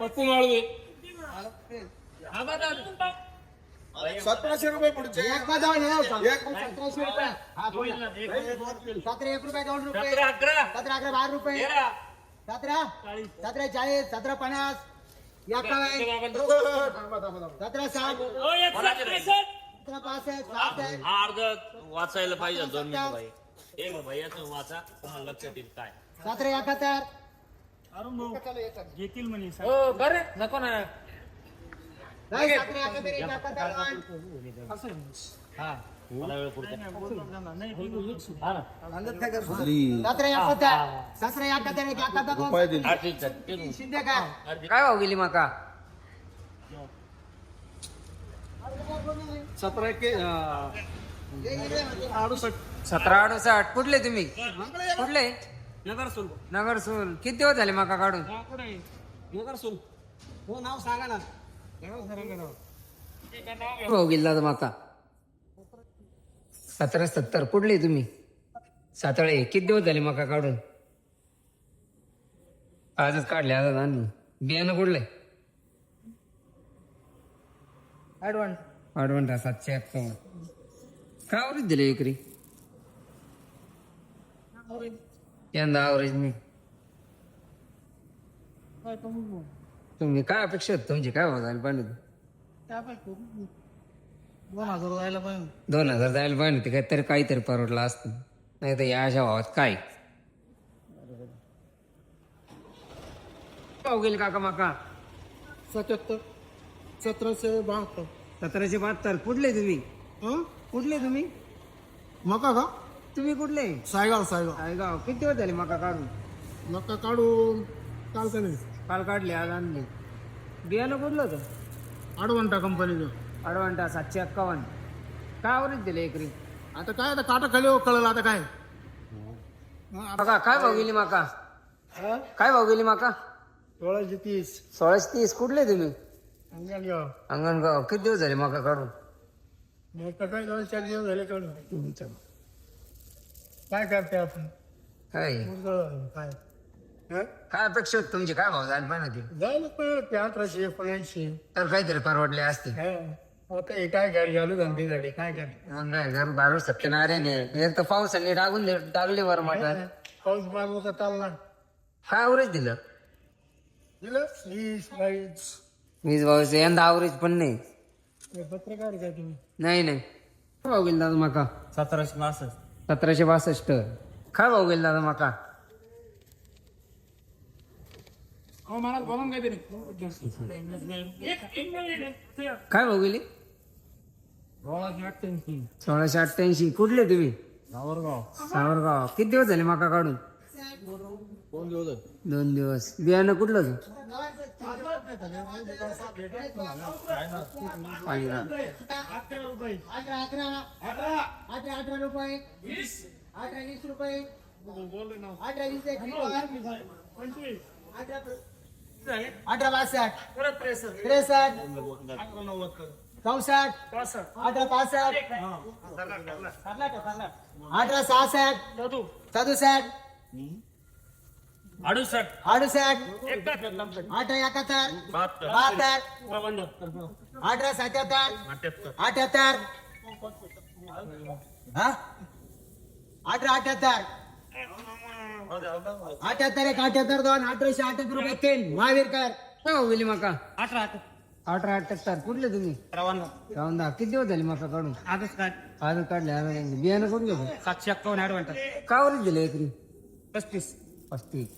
पप्पू माळवे सतराशे रुपये पुढचे एक बजाव सतराशे रुपये हा सतरा एक रुपये दोन रुपये सतरा अकरा बारा रुपये सतरा सतरा चाळीस सतरा पन्नास सतरा साठ सतरा पासष्ट सहासष्ट अर्ध वाचायला पाहिजे दोन मिनिट एक भैयाचं वाचा तुम्हाला लक्षात येईल काय. सतरा एकाहत्तर घेतील म्हणे. हो बरे नको ना. नाही, सतरा एकाहत्तर एक एकाहत्तर मला वेळ पुरतो. सतरा एकाहत्तर सतरा एकाहत्तर एक एकाहत्तर हा, ठीक आहे, ठीक आहे. शिंदे काय काय भाव गेली माका? सतरा के अडुसष्ट. सतरा अडुसष्ट कुठले तुम्ही? कुठले नगर सुल नगर सोल किती दिवस झाले माका काढून? नगर सुल हो नाव सांगा ना. दादा माका सतरा सत्तर. कुठले तुम्ही? सातळे. किती दिवस झाले माका काढून? आजच काढले आजच आणली. बियाणं कुठले? अडवंटा सातशे एक्कावन्न. काय दिले एकरी यंदा आवरेज नाही तुम्ही काय अपेक्षा तुमची काय भाव जायला पाहिजे दोन हजार जायला पाहिजे. दोन हजार जायला पाहिजे ते काहीतरी काहीतरी परवडलं असतं. नाही तर या अशा भावात काय? भाव गेले काका माका. सत्याहत्तर. सतराशे बहात्तर. सतराशे बहात्तर. कुठले तुम्ही? हं? कुठले तुम्ही? मका का? तुम्ही कुठले? सायगाव सायगाव. गाव किती दिवस झाले मका काढून? मका काढून चालतं नाही? काल काढले आज आणले. बियाणं कुठलं होतं? आडवंटा कंपनीचं. अडवांटा सातशे एक्कावन्न. काय आवरेज दिले एकरी? आता काय आता काटा खाली हो कळलं आता काय. बघा काय भाव गेली माका? काय भाव गेली माका? सोळाशे तीस. सोळाशे तीस. कुठले तुम्ही? अंगणगाव. अंगणगाव. किती दिवस झाले मका काढून? मग काय दोन चार दिवस झाले काढून. काय करते आपण? काय? मुरगळ काय? हं? काय अपेक्षा होती तुमची? काय भाव जायला पाहिजे होती पण ते अठराशे एकोणऐंशी. तर काहीतरी परवडले असते. हं. आता हे काय घालू झाले काय काय मग काय घर बारू सत्यनारायण आहे. एक तर पावसाने दे- टाकले वर म्हटलं पाऊस मारला तर चालला काय आवरेज दिलं? दिलं? वीस बावीस. वीस भाऊचं यंदा आवरेज पण नाही. हे पत्रकार काय तुम्ही? नाही नाही. गेला माका? सतराशे बासष्ट सतराशे बासष्ट. काय भाव गेला दादा माका? हो मला बोलून काहीतरी काय भाव गेली? सोळाशे अठ्ठ्याऐंशी. कुठले तुम्ही? सावरगाव. किती दिवस झाले माका काढून? दोन दिवस बियाणं कुठलं? पांढरा. अठरा अकरा अठरा अठरा अठरा रुपये अठरा वीस रुपये अठरा वीस अठरा बासष्ट त्रेसष्ट चौसष्ट अठरा पासष्ट अठरा सहासष्ट सदुसष्ट अडुसष्ट. अठरा एकाहत्तर. बहात्तर. बहात्तर. अठरा सत्याहत्तर. अठ्याहत्तर. अठ्याहत्तर. हा? अठरा अठ्याहत्तर. अठ्याहत्तर एक अठ्याहत्तर दोन. अठराशे अठ्याहत्तर रुपये तीन. महावीरकर. काय भाव गेली माका. अठरा अठरा अठ्याहत्तर. कुठले तुम्ही? रावण दहा किती दिवस झाले माका काढून? आजच काय आज काढले. आज काढले. बियाणं कुठले होतं? सातशे अक्कावन्न ऍडव्हान्स काय वरच दिले एकरी. पस्तीस. पस्तीस.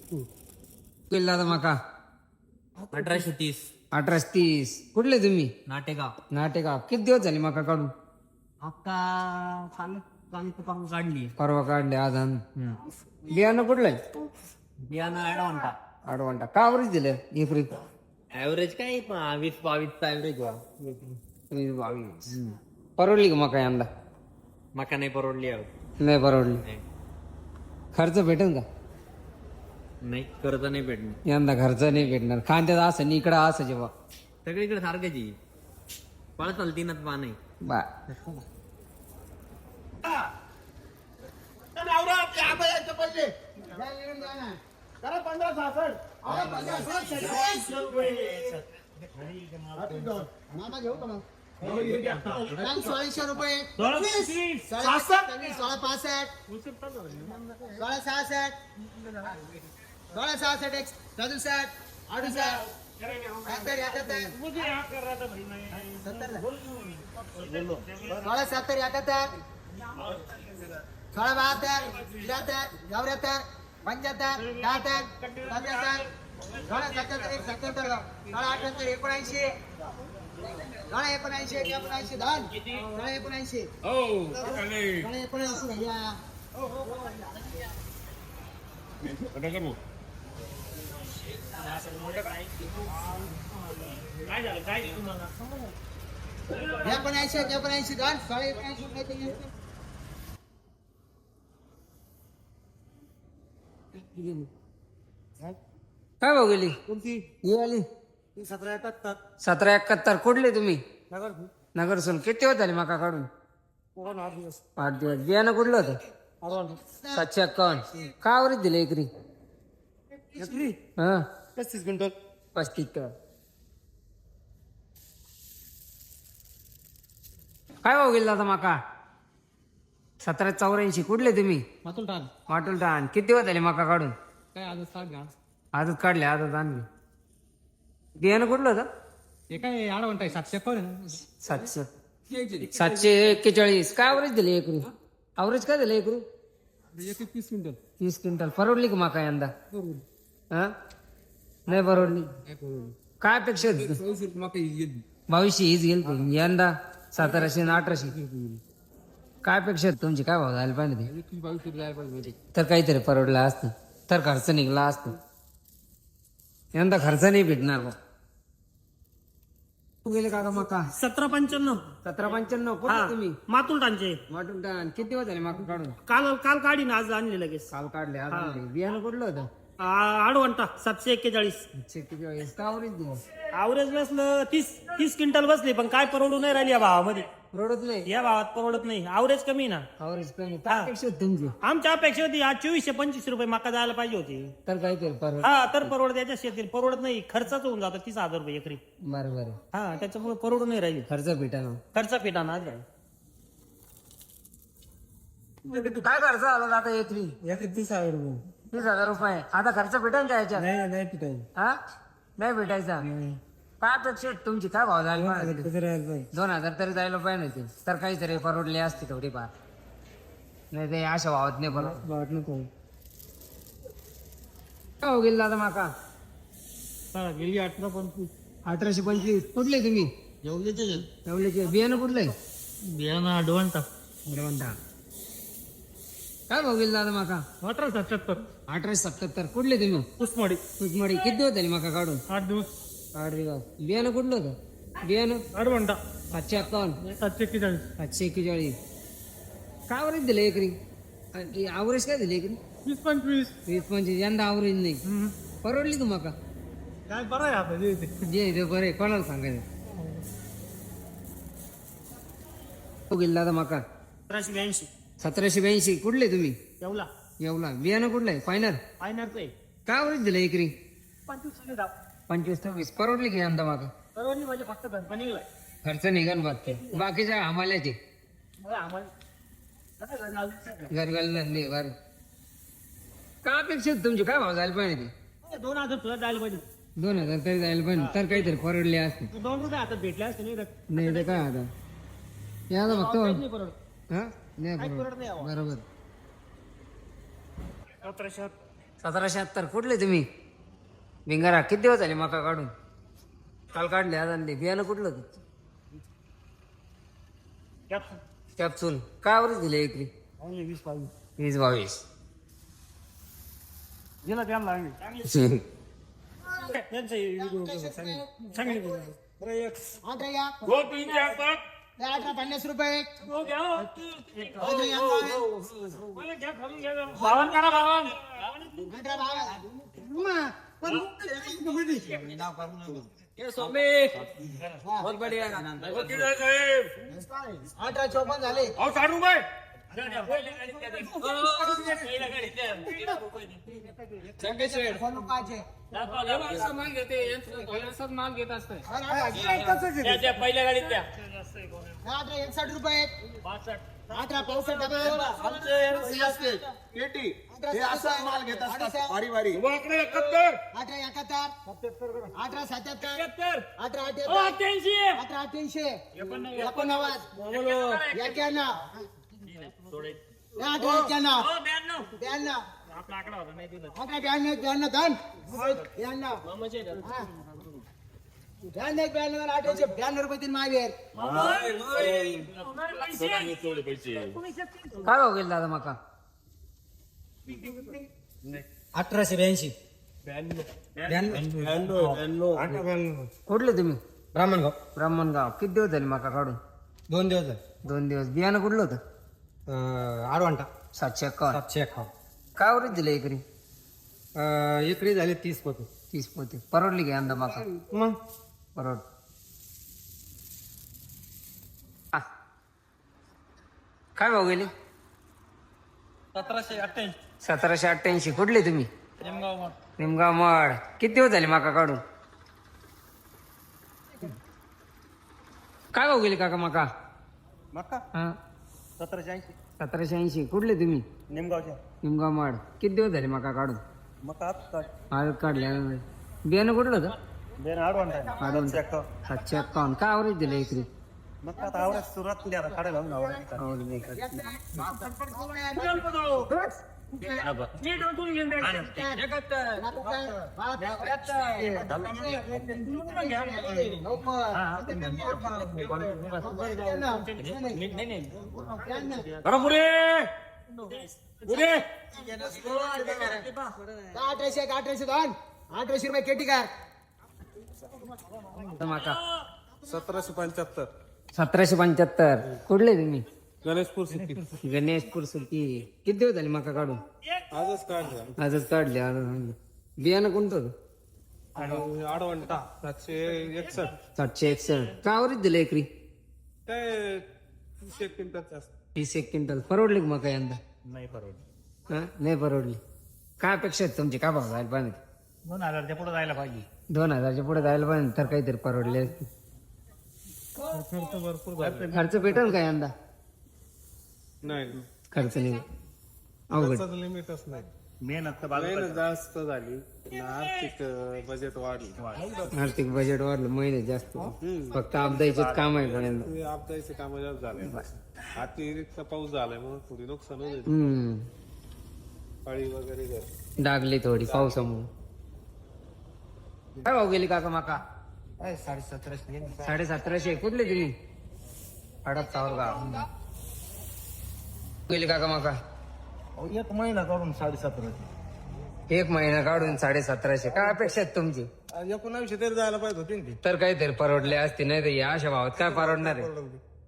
गेला दादा माका. अठराशे तीस. अठराशे तीस. कुठले तुम्ही? नाटेगाव. नाटेगाव. किती दिवस झाले माका काढून? आता काढली. परवा काढले आज बियाणं कुठलंय बियाणं ऍडवान्टा आडवांटा का वरच दिलं? एकरी ऍव्हरेज काय? वीस बावीस ऍव्हरेज वीस बावीस. परवडली का मका यंदा? मका नाही परवडली आहे. नाही परवडली. खर्च भेटेल का? नाही कर्ज नाही भेटणार यंदा खर्च नाही भेटणार खांद्यात असं आणि इकडं असं जेव्हा सगळीकडे सारखंच पळ चालतीनच पा नाही बा सोळाशे. रुपये सोळा पासष्ट सोळा सहासष्ट सोळा सहासष्ट एक सदुसष्ट अडुसष्ट सत्तर एकाहत्तर सत्तर सोळा सत्तर एकाहत्तर सोळा बहात्तर त्र्याहत्तर चौऱ्याहत्तर पंच्याहत्तर शहात्तर सत्याहत्तर सोळा सत्याहत्तर एक सत्याहत्तर सोळा अठ्याहत्तर एकोणऐंशी सोळा एकोणऐंशी एक एकोणऐंशी धन सोळा एकोणऐंशी हो चालेल. सोळा एकोणऐंशी भैया आता करू. एकोणऐंशी एक एकोणऐंशी धन सोळा एकोणऐंशी रुपये काय भाऊ गेली? ही आली. सतरा एकाहत्तर. सतरा एकाहत्तर. कुठले तुम्ही? नगर नगर सोन किती होत आले माका काढून? कोण आठ दिवस. आठ दिवस. बियाणं कुठलं होतं? सातशे एक्कावन्न का आवडीत दिले एकरी? एकरी? हा. पस्तीस क्विंटल. पस्तीस तर. काय भाऊ गेला आता माका? सतरा चौऱ्याऐंशी. कुठले तुम्ही? मातून टाक वाटून टाण किती होत आले माका काढून? काय आज साठ घ्या आजच काढले आजच आणले. बियाणं कुठलं होतं? हे काय आडवण आहे सातशे पण सातशे. सातशे एक्केचाळीस. काय अवरेज दिले एकरी? अवरेज काय दिलं एकरी? एक तीस क्विंटल. तीस क्विंटल. परवडली का माका यंदा? हा? नाही परवडली काय अपेक्षा होती बावीसशे हीच गेल ते. यंदा सतराशे आणि अठराशे. काय अपेक्षा होती तुमची? काय भाव झाला पाहिजे ते? तर काहीतरी परवडलं असतं. तर खर्च निघला असतं. यंदा खर्च नाही भेटणार बा. तू गेले काका मका. सतरा पंच्याण्णव. सतरा पंच्याण्णव. कुठे तुम्ही मातुल टांचे वाटून टाण किती दिवस झाले माका काढून? काल काल काढीन आज आणले लगेच. काल काढले आज आणले. बियाणं कुठलं होतं? आडवंटा सातशे एक्केचाळीस. शेतीच्या का अवरेज दिलं आवरेज बसलं तीस तीस क्विंटल बसली पण काय परवडू नाही राहिली या भावामध्ये. परवडत नाही? या भावात परवडत नाही. आवरेज कमी ना. अवरेज कमी काय अपेक्षा होती तुमची आमच्या अपेक्षा होती आज चोवीसशे पंचवीस रुपये मका जायला पाहिजे होती. तर काहीतरी परवड हा तर परवडत याच्या शेतीत. परवडत नाही खर्चाच होऊन जातो तीस हजार रुपये एकरी. बरं बरं. हा त्याच्यामुळे परवडू नाही राहिली. खर्च भेटा ना. खर्च फिटा ना काय खर्च आला आता एकरी? एक तीस हजार रुपये. तीस हजार रुपये. आता खर्च भेटेल का याच्यात? नाही नाही पिठाई हा? नाही भेटायचा? अपेक्षा आहे तुमची काय भाव झाली? दोन हजार तरी जायला पाहिजे होते. तर काहीतरी परवडले असते थोडीफार. नाही ते अशा भावात नाही परवड वाट नको. काय हो गेला आता माका? गेली अठरा पंचवीस. अठराशे पंचवीस. कुठले तुम्ही? एवढ्याचे बियाणं कुठलंय बियाणं अडवंटा. म्हणता काय गेला आता माका? अठरा सत्याहत्तर. अठराशे सत्याहत्तर. कुठले तुम्ही? उस्मडी. कुचमडी किती दिवस झाले माका काढून? आठ दिवस. आठ दिवस बियाणं कुठलं होतं? बियाणं? अडवंटा सातशे अक्कावन्न सातशे एक्केचाळीस. सातशे एक्केचाळीस. काय अवरेज दिलं एकरी? अवरेज काय दिलं एकरी? वीस पंचवीस. वीस पंचवीस. यंदा अवरेज नाही. परवडली तुम्हाला काय बरं आहे आता जे ते. जे ते बरं आहे. कोणाला सांगायचं? गेला आता माका. अठराशे ब्याऐंशी. सतराशे ब्याऐंशी. कुठले तुम्ही? येवला. येवला. बियाणं कुठलं आहे? फायनल फायनान्स आहे. काय अवरेज दिलं एकरी पंचवीस दाव पंचवीस सव्वीस. परवडली की यंदा माका परवडली म्हणजे फक्त निघलाय. खर्च निघन बाकी बाकीच्या हमाल्याचे आम्हाला गरगल धंदे बरं. काय अपेक्षा होती तुमची? काय भाव जायला पाहिजे ते? दोन हजार तुला जायला पाहिजे. दोन हजार तरी जायला पाहिजे. तर काहीतरी परवडले असते. तू दोन रुपये हातात भेटले असते नाही तर नाही तर काय आता? या आता बघतो परवडत. हा? नाही परवडत बरोबर. बरोबर. अठराशे सतराशे हत्तर कुठले तुम्ही? भिंगारा किती दिवस झाले मका काढून? काल काढले आज आणले. बियाणं कुठलं? कॅप्सूल. काय वरच दिले एकरी? वीस बावीस. वीस बावीस. दिला त्यांना आम्ही? त्यांचं चांगली बरं एक हो द्या अठरा पन्नास रुपये. हो घ्या. हो. अठरा घ्या बावन्न. मला घ्या खालून घ्या. जरा. बावन्न करा बावन्न अठरा बावन्न. उम्मा, पण वकील साहेब. अठरा चौपन्न झाले. अहो साठ रुपये. पहिल्या गाडीत द्या, द्या. पहिल्या गाडीत पहिल्या द्या अठरा एकसठ रुपये. अठरा पेटी. हे असा माल घेत असतात. वारी वारी. वाकडे एकाहत्तर. अठरा एकाहत्तर. अठरा सत्याहत्तर. अठरा अठरा एकोणनव्वद. एक्क्याण्णव. अठरा एक्क्याण्णव. ब्याण्णव. ब्याण्णव. अठरा ब्याण्णव ब्याण्णव धन. ब्याण्णव. हा. ब्याण्णव ब्याण्णव ब्याण्णव रुपये तीन पैसे काय भाव गेला दादा माका? अठराशे ब्याऐंशी. कुठले तुम्ही? ब्राह्मणगाव ब्राह्मणगाव किती दिवस झाले माका काढून? दोन दिवस झाले. दोन दिवस. बियाणं कुठलं होतं? अं, आडवांटा. सातशे एकावन्न. सातशे एकावन्न. काय वरच दिलं एकरी? अं, एकरी झाले तीस पोते. तीस पोते. परवडली की यंदा माका? मग? आ. काय भाव गेले? सतराशे अठ्ठ्याऐंशी. सतराशे अठ्ठ्याऐंशी. कुठले तुम्ही? निमगाव मड. किती दिवस झाले माका काढून? काय भाव गेले काका माका? मक्का हा. सतराशे ऐंशी. सतराशे ऐंशी. कुठले तुम्ही? निमगावच्या निमगाव माड. किती दिवस झाले माका काढून? आता आज काढल्या बियाणं कुठलं होतं? बेन आडवांटा आडवांटा. सातशे काय दिलं एकरी मक्का आता आवडत सुरुवात केली आता काढायला लावून आवडत आवरेज नाही का? करा पुढे पुढे अठराशे एक अठराशे दोन. अठराशे रुपये केटीकार माका. सतराशे पंच्याहत्तर. सतराशे पंच्याहत्तर. कुठले तुम्ही? गणेशपूर सिटी. गणेशपूर सुट्टी किती दिवस झाले माका काढून? आजच काढलं. आजच काढले आज बियाणं कोणतं? होतं आणि आडवंटा सातशे एकसष्ट. सातशे एकसष्ट. काय आवरेज दिलं एकरी? काय तीनशे क्विंटलचं असतं. तीस एक क्विंटल. परवडली का मका यंदा? नाही परवडत हा? नाही परवडली. काय अपेक्षा आहेत तुमची? काय भाव जायला पाहिजे? दोन हजारच्या पुढे जायला पाहिजे. दोन हजारच्या पुढे जायला पाहिजे तर काहीतरी परवडले. असते. खर्च भरपूर झाला खर्च भेटेल का यंदा? नाही. खर्च नाही. अवघड. खर्चाचं लिमिटच नाही. मेहनत तर जास्त झाली. आणि आर्थिक बजेट वाढलं. आर्थिक बजेट वाढलं महिने जास्त. फक्त आपदायचेच काम आहे ते आपदायचे काम जास्त झाले. अतिरिक्त पाऊस झालाय म्हणून थोडी नुकसान होते हम्म. पाळी वगैरे घर डागली थोडी पावसामुळे. काय भाव गेली काका माका? साडे सतराशे साडे सतराशे. कुठले तुम्ही हडप गाव गेली काका माका? एक महिना काढून साडे सतराशे. एक महिना काढून साडे सतराशे. काय अपेक्षा आहेत तुमची? एकोणावीसशे तरी जायला पाहिजे होती ना ती. तर काहीतरी परवडले असते नाही तर या अशा भावात काय परवडणार आहे?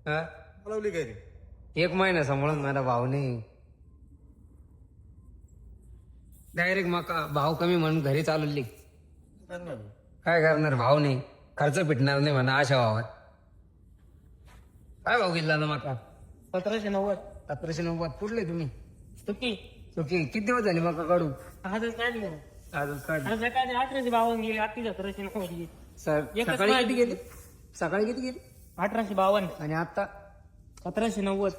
हा? बोलवली काय ती एक महिना सांभाळून मला भाव नाही. डायरेक्ट मका भाव कमी म्हणून घरी चालवली. काय करणार भाव नाही? खर्च पिटणार नाही म्हणा अशा भावात. काय भाव घेतला ना माका सतराशे नव्वद. सतराशे नव्वद. कुठले तुम्ही? चुकी चुकी किती दिवस झाले मका काढून? आजच काढली. आजच काढ आज सकाळी अठराशे बावन्न गेली अठ्ठी सतराशे नव्वद गेली. सर एकच सकाळी. किती गेली? सकाळी किती गेली? अठराशे बावन्न. आणि आता सतराशे नव्वद.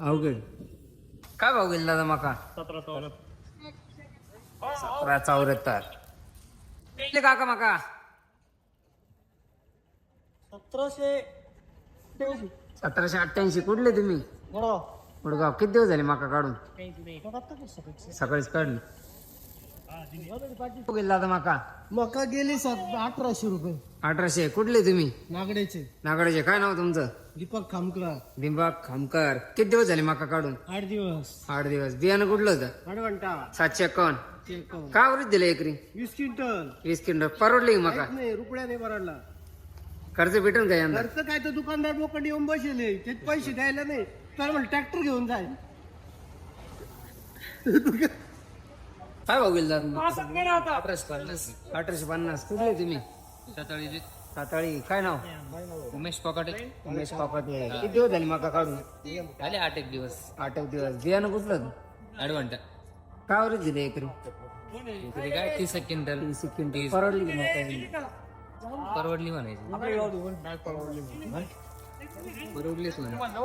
अवघड. काय भाव गेला दादा मका सतरा चौदा सतरा चौऱ्याहत्तर काका मका. सतराशे सतराशे अठ्ठ्याऐंशी कुठले तुम्ही? गुडगाव किती दिवस झाले माका काढून? सकाळीच काढली. गेला माका. मका गेली सात अठराशे रुपये. अठराशे. कुठले तुम्ही? नागड्याचे. नागडाचे काय नाव तुमचं? दीपक खामकर. बिंबा खामकर. किती दिवस झाले माका काढून? आठ दिवस. आठ दिवस. बियाणं कुठलं होतं? अडवंटा सातशे एकावन्न. काय आवडीत दिलं एकरी? वीस क्विंटल. वीस किंड परवडली का माका? नाही रुपयाने भरडला खर्च भेटेल का यंदा? खर्च काय तर दुकानदार लोकांनी येऊन बसले ते पैसे द्यायला नाही. तर म्हणलं ट्रॅक्टर घेऊन जाय. काय गेला अठराशे पन्नास. अठराशे पन्नास. कुठले तुम्ही? साताळी. काय नाव? उमेश पकाटे. उमेश पापाटे किती दिवस झाले मका काढून? झाले आठ एक दिवस. आठ एक दिवस. बियाणं कुठलं? ऍडव्हान्ट काय वरच दिले एकरी? काय? तीस क्विंटल. तीस क्विंटल. परवडली की मका परवडली म्हणायची. परवडलीच म्हणायची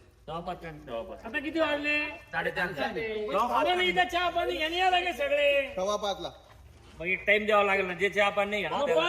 आता किती वाजले? साडेचार इथं चहा पाणी घेणे या लागे सगळे. सव्वा पाचला मग एक टाइम द्यावा लागेल ना. जे चहा पाणी नाही घेणार त्याला.